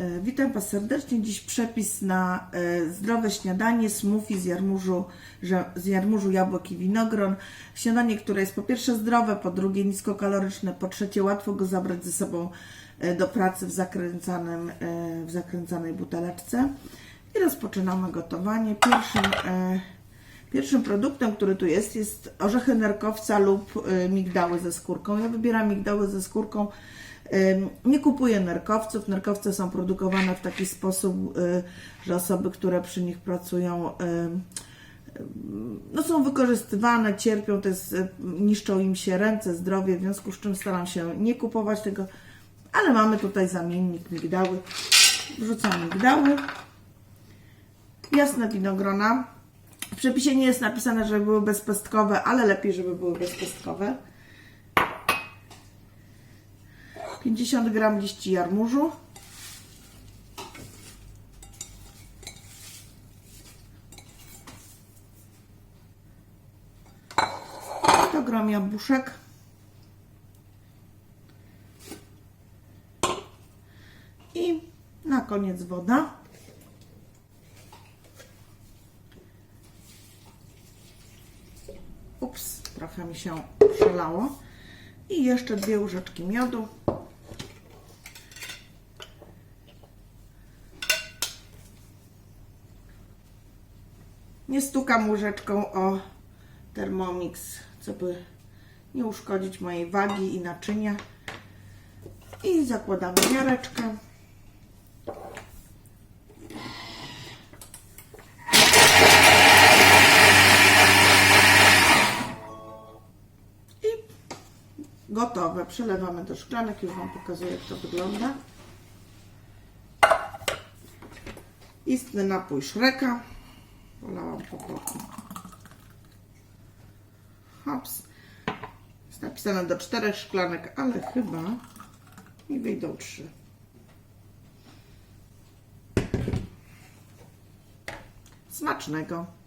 E, Witam Was serdecznie. Dziś przepis na e, zdrowe śniadanie smoothie z jarmużu, z jarmużu jabłek i winogron. Śniadanie, które jest po pierwsze zdrowe, po drugie niskokaloryczne, po trzecie łatwo go zabrać ze sobą e, do pracy w, zakręcanym, w zakręcanej buteleczce. I rozpoczynamy gotowanie. Pierwszym, pierwszym produktem, który tu jest, jest orzechy nerkowca lub e, migdały ze skórką. Ja wybieram migdały ze skórką. Nie kupuję nerkowców. Nerkowce są produkowane w taki sposób, y, że osoby, które przy nich pracują, no są wykorzystywane, cierpią, to jest, y, niszczą im się ręce, zdrowie, w związku z czym staram się nie kupować tego, ale mamy tutaj zamiennik migdały. Wrzucam migdały, jasne winogrona. Przepisie nie jest napisane, żeby były bezpestkowe, ale lepiej, żeby były bezpestkowe. 50 gram liści jarmużu. Gram jabłuszek. I na koniec woda. Ups, trochę mi się przelało. I jeszcze dwie łyżeczki miodu. Nie stukam łyżeczką o Thermomix, co by nie uszkodzić mojej wagi i naczynia. I zakładamy miareczkę. Gotowe. Przelewamy do szklanek. Już Wam pokazuję, jak to wygląda. Istny napój Szreka. Polałam po boku. Hops. Jest napisane do czterech szklanek, ale chyba mi wyjdą trzy. Smacznego.